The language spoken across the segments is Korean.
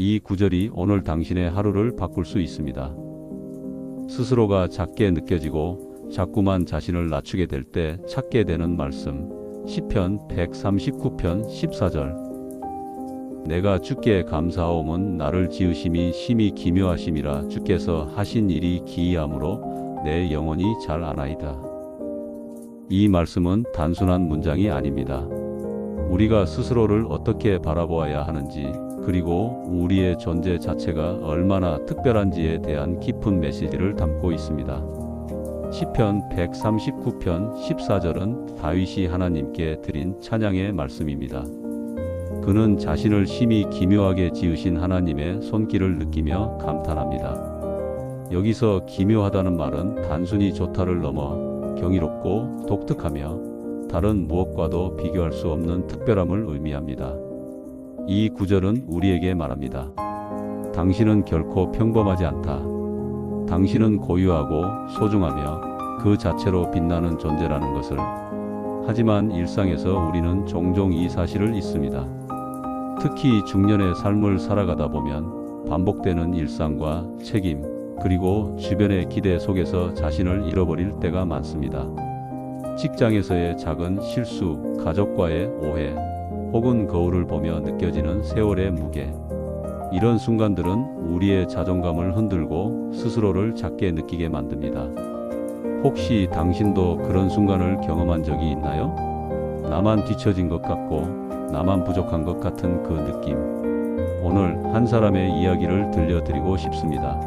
이 구절이 오늘 당신의 하루를 바꿀 수 있습니다. 스스로가 작게 느껴지고 자꾸만 자신을 낮추게 될 때 찾게 되는 말씀. 시편 139편 14절. 내가 주께 감사하옴은 나를 지으심이 심히 기묘하심이라 주께서 하신 일이 기이함으로 내 영혼이 잘 아나이다. 이 말씀은 단순한 문장이 아닙니다. 우리가 스스로를 어떻게 바라보아야 하는지, 그리고 우리의 존재 자체가 얼마나 특별한지에 대한 깊은 메시지를 담고 있습니다. 시편 139편 14절은 다윗이 하나님께 드린 찬양의 말씀입니다. 그는 자신을 심히 기묘하게 지으신 하나님의 손길을 느끼며 감탄합니다. 여기서 기묘하다는 말은 단순히 좋다를 넘어 경이롭고 독특하며 다른 무엇과도 비교할 수 없는 특별함을 의미합니다. 이 구절은 우리에게 말합니다. 당신은 결코 평범하지 않다. 당신은 고유하고 소중하며 그 자체로 빛나는 존재라는 것을. 하지만 일상에서 우리는 종종 이 사실을 잊습니다. 특히 중년의 삶을 살아가다 보면 반복되는 일상과 책임, 그리고 주변의 기대 속에서 자신을 잃어버릴 때가 많습니다. 직장에서의 작은 실수, 가족과의 오해, 혹은 거울을 보며 느껴지는 세월의 무게. 이런 순간들은 우리의 자존감을 흔들고 스스로를 작게 느끼게 만듭니다. 혹시 당신도 그런 순간을 경험한 적이 있나요? 나만 뒤처진 것 같고, 나만 부족한 것 같은 그 느낌. 오늘 한 사람의 이야기를 들려드리고 싶습니다.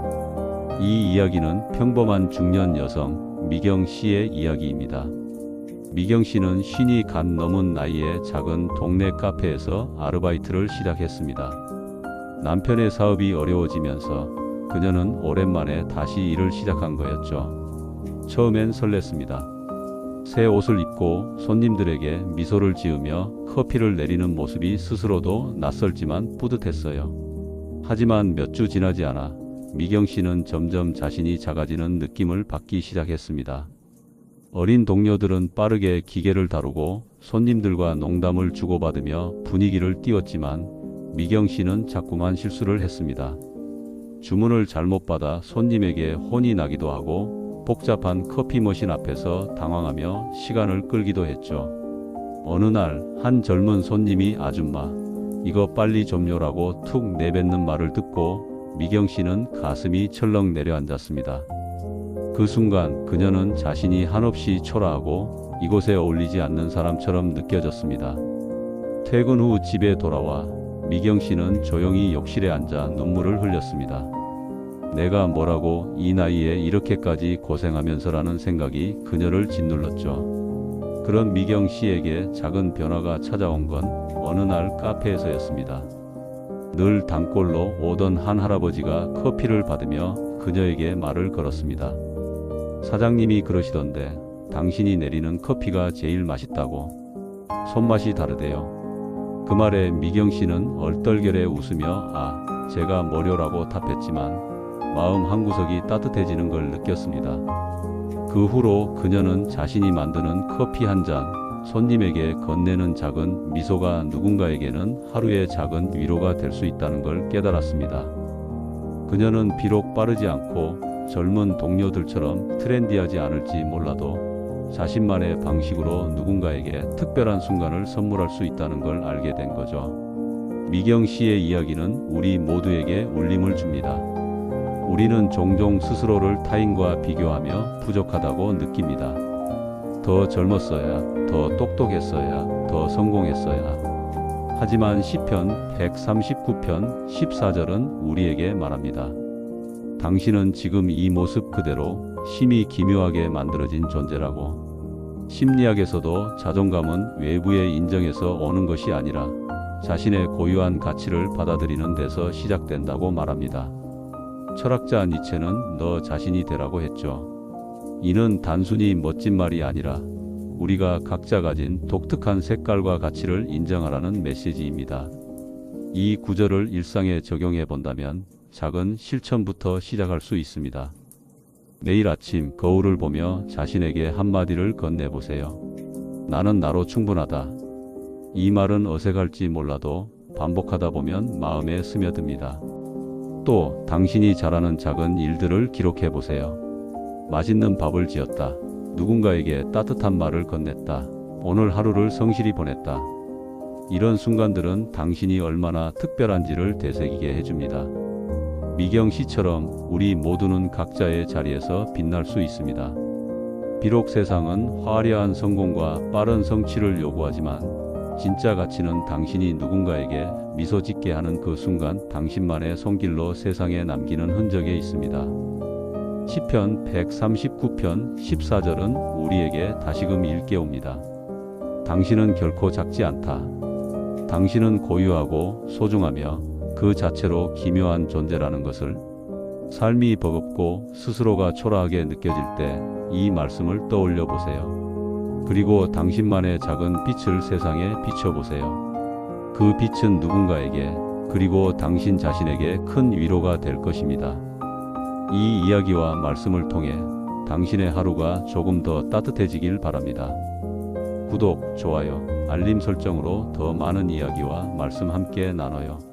이 이야기는 평범한 중년 여성 미경 씨의 이야기입니다. 미경 씨는 신이 간 넘은 나이에 작은 동네 카페에서 아르바이트를 시작했습니다. 남편의 사업이 어려워지면서 그녀는 오랜만에 다시 일을 시작한 거였죠. 처음엔 설렜습니다. 새 옷을 입고 손님들에게 미소를 지으며 커피를 내리는 모습이 스스로도 낯설지만 뿌듯했어요. 하지만 몇 주 지나지 않아 미경 씨는 점점 자신이 작아지는 느낌을 받기 시작했습니다. 어린 동료들은 빠르게 기계를 다루고 손님들과 농담을 주고받으며 분위기를 띄웠지만 미경 씨는 자꾸만 실수를 했습니다. 주문을 잘못 받아 손님에게 혼이 나기도 하고 복잡한 커피 머신 앞에서 당황하며 시간을 끌기도 했죠. 어느 날 한 젊은 손님이 아줌마, 이거 빨리 좀요라고 툭 내뱉는 말을 듣고 미경 씨는 가슴이 철렁 내려앉았습니다. 그 순간 그녀는 자신이 한없이 초라하고 이곳에 어울리지 않는 사람처럼 느껴졌습니다. 퇴근 후 집에 돌아와 미경 씨는 조용히 욕실에 앉아 눈물을 흘렸습니다. 내가 뭐라고 이 나이에 이렇게까지 고생하면서라는 생각이 그녀를 짓눌렀죠. 그런 미경 씨에게 작은 변화가 찾아온 건 어느 날 카페에서였습니다. 늘 단골로 오던 한 할아버지가 커피를 받으며 그녀에게 말을 걸었습니다. 사장님이 그러시던데 당신이 내리는 커피가 제일 맛있다고. 손맛이 다르대요. 그 말에 미경 씨는 얼떨결에 웃으며 아, 제가 뭐려라고 답했지만 마음 한구석이 따뜻해지는 걸 느꼈습니다. 그 후로 그녀는 자신이 만드는 커피 한 잔, 손님에게 건네는 작은 미소가 누군가에게는 하루의 작은 위로가 될 수 있다는 걸 깨달았습니다. 그녀는 비록 빠르지 않고 젊은 동료들처럼 트렌디하지 않을지 몰라도 자신만의 방식으로 누군가에게 특별한 순간을 선물할 수 있다는 걸 알게 된 거죠. 미경 씨의 이야기는 우리 모두에게 울림을 줍니다. 우리는 종종 스스로를 타인과 비교하며 부족하다고 느낍니다. 더 젊었어야, 더 똑똑했어야, 더 성공했어야. 하지만 시편 139편 14절은 우리에게 말합니다. 당신은 지금 이 모습 그대로 심히 기묘하게 만들어진 존재라고. 심리학에서도 자존감은 외부의 인정에서 오는 것이 아니라 자신의 고유한 가치를 받아들이는 데서 시작된다고 말합니다. 철학자 니체는 너 자신이 되라고 했죠. 이는 단순히 멋진 말이 아니라 우리가 각자 가진 독특한 색깔과 가치를 인정하라는 메시지입니다. 이 구절을 일상에 적용해 본다면 작은 실천부터 시작할 수 있습니다. 매일 아침 거울을 보며 자신에게 한마디를 건네보세요. 나는 나로 충분하다. 이 말은 어색할지 몰라도 반복하다 보면 마음에 스며듭니다. 또 당신이 잘하는 작은 일들을 기록해 보세요. 맛있는 밥을 지었다. 누군가에게 따뜻한 말을 건넸다. 오늘 하루를 성실히 보냈다. 이런 순간들은 당신이 얼마나 특별한지를 되새기게 해줍니다. 미경 씨처럼 우리 모두는 각자의 자리에서 빛날 수 있습니다. 비록 세상은 화려한 성공과 빠른 성취를 요구하지만 진짜 가치는 당신이 누군가에게 미소 짓게 하는 그 순간 당신만의 손길로 세상에 남기는 흔적에 있습니다. 시편 139편 14절은 우리에게 다시금 일깨웁니다. 당신은 결코 작지 않다. 당신은 고유하고 소중하며 그 자체로 기묘한 존재라는 것을 삶이 버겁고 스스로가 초라하게 느껴질 때 이 말씀을 떠올려 보세요. 그리고 당신만의 작은 빛을 세상에 비춰보세요. 그 빛은 누군가에게 그리고 당신 자신에게 큰 위로가 될 것입니다. 이 이야기와 말씀을 통해 당신의 하루가 조금 더 따뜻해지길 바랍니다. 구독, 좋아요, 알림 설정으로 더 많은 이야기와 말씀 함께 나눠요.